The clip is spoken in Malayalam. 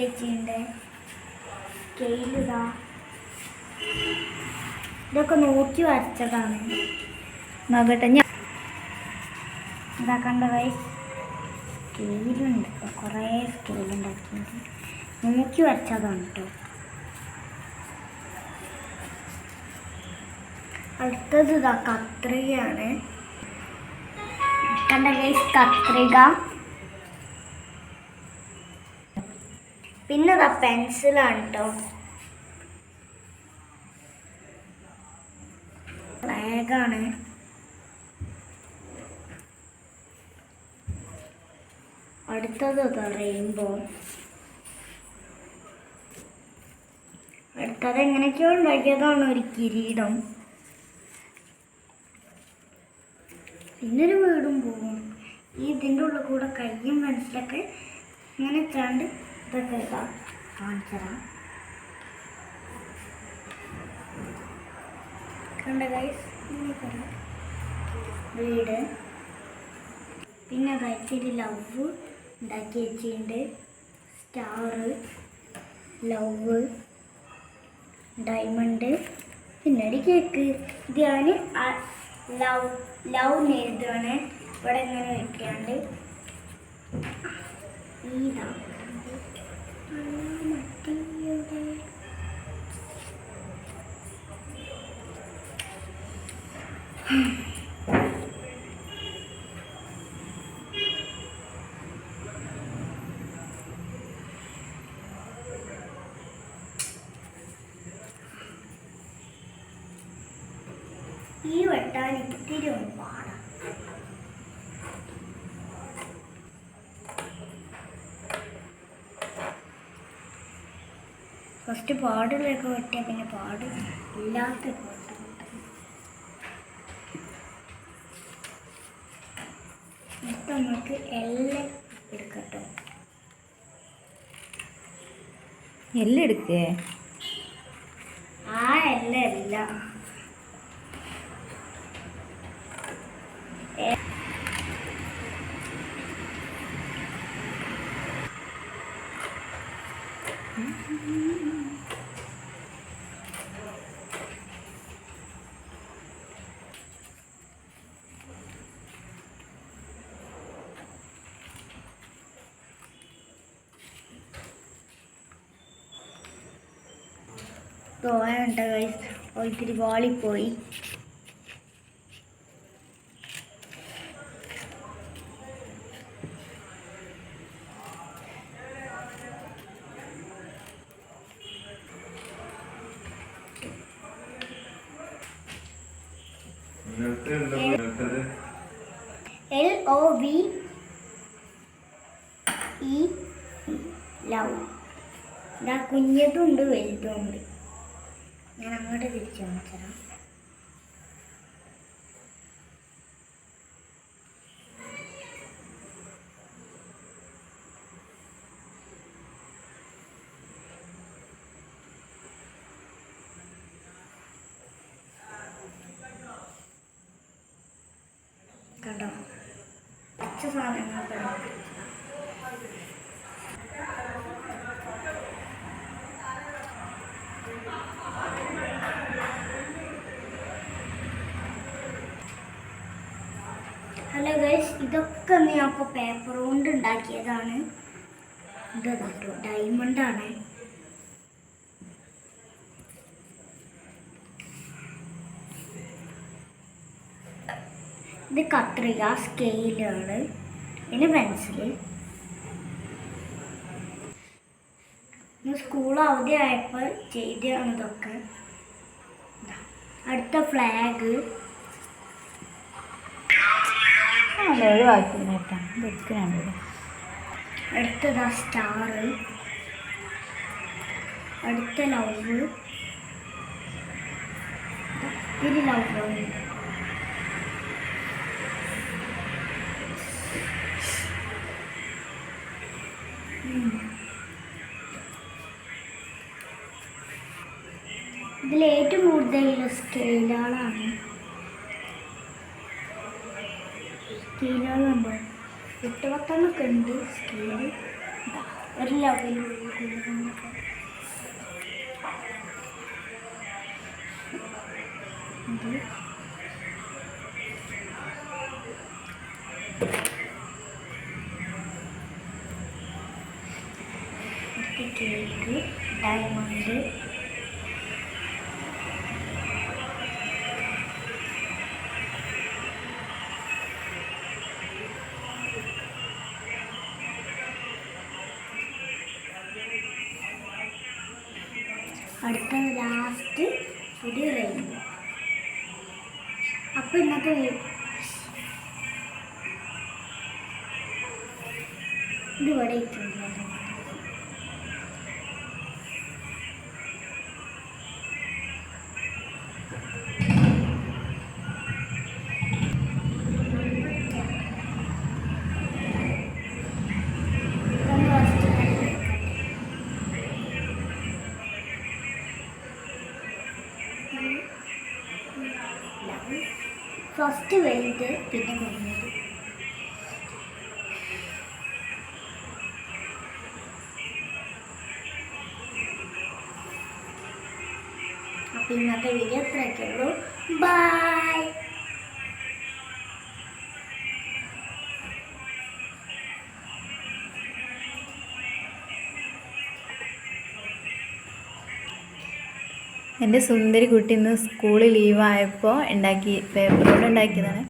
വെച്ചിട്ടുണ്ട് സ്കെയിലിതാ ഇതൊക്കെ നോക്കി വരച്ചതാണ്. നോക്കട്ടെ ഞാൻ ഇതാ കണ്ട വൈസ് സ്കെയിലുണ്ട് കുറേ സ്കെയിൽ ഉണ്ടാക്കിയത് നോക്കി വരച്ചതാണ് കേട്ടോ അടുത്തത് ഇതാ കത്രികയാണ്. കണ്ട ഗൈസ് കത്രിക. പിന്നെ അതാ പെൻസിലാണ് കേട്ടോ ബാഗാണ് അടുത്തത് റെയിൻബോ? അടുത്തത് എങ്ങനെയൊക്കെയോ ഉണ്ടാക്കിയതാണ് ഒരു കിരീടം. പിന്നൊരു വീടും പോകും ഈ ഇതിന്റെ ഉള്ളിൽ കൂടെ കയ്യും മനസ്സിലൊക്കെ ഇങ്ങനെ ഇട്ടാണ്ട് ഇതൊക്കെ ഇതാ കാണിച്ചതാ കണ്ട ഗൈസ് വീട്. പിന്നെ കഴിച്ചിട്ട് ലവ് ഉണ്ടാക്കി വെച്ചിട്ടുണ്ട്. സ്റ്റാറ് ലവ് ഡയമണ്ട് പിന്നെ ഒരു കേക്ക് ഇത് ഞാൻ ലവ് ലവ് എഴുതുകയാണ് ഇവിടെ ഇങ്ങനെ വെക്കാണ്ട്. ഈ മട്ടിയുടെ ഈ വെട്ടാൻ ഇത്തിരി ഒന്ന് ഫസ്റ്റ് പാടുള്ളൊക്കെ വെട്ടിയ പിന്നെ പാട് ഇല്ലാത്ത പാട്ട്. നമുക്ക് എല്ലാം എടുക്കട്ടോ. എല്ലാം എടുക്കേ. ആ എല്ലാം അല്ല. തോന്നുന്നുണ്ട് ഗൈസ് ഒത്തിരി വാളിപ്പോയി. L O V E love ഇതാ കുഞ്ഞതുണ്ട് വലുതുണ്ട്. ഞാൻ അങ്ങോട്ട് തിരിച്ചു കാണിച്ചതാ കണ്ടോ സാധനങ്ങളൊക്കെ ഹലോ ഗൈസ് ഇതൊക്കെ ഞാൻ ഇപ്പോൾ പേപ്പർ കൊണ്ട് ഉണ്ടാക്കിയതാണ്. ഇത് കേട്ടോ ഡയമണ്ട് ആണ്. ഇത് കത്രിക സ്കെയിലുകൾ പിന്നെ പെൻസിൽ സ്കൂൾ അവധി ആയപ്പോൾ ചെയ്തതാണ് ഇതൊക്കെ. അടുത്ത ഫ്ലാഗ് അടുത്തതാ സ്റ്റാർ അടുത്ത ലവ് ഇത് ലവ് ഇതിൽ ഏറ്റവും കൂടുതൽ സ്കെയിലുകളാണ് സ്കെയിലുകളുണ്ടോ എട്ട് പത്തെണ്ണൊക്കെ ഉണ്ട്. സ്കെയിൽ ഒരു കേക്ക്. ഡയമണ്ട്. അടുത്ത ലാസ്റ്റ് ഒരു റെയിൻബോ അപ്പോൾ ഇന്നത്തെ ഇത് ഇവിടെ ഇട്ടുണ്ടല്ലോ ഫസ്റ്റ് വലുത് പിന്നെ കുഞ്ഞത് അപ്പം ഇന്നത്തെ വീഡിയോ ഇത്രയൊക്കെ ഉള്ളൂ. ബൈ എന്റെ സുന്ദരി കുട്ടി ഇന്ന് സ്കൂളിൽ ലീവായപ്പോൾ ഉണ്ടാക്കി പേപ്പറോട് ഉണ്ടാക്കിയതാണ്.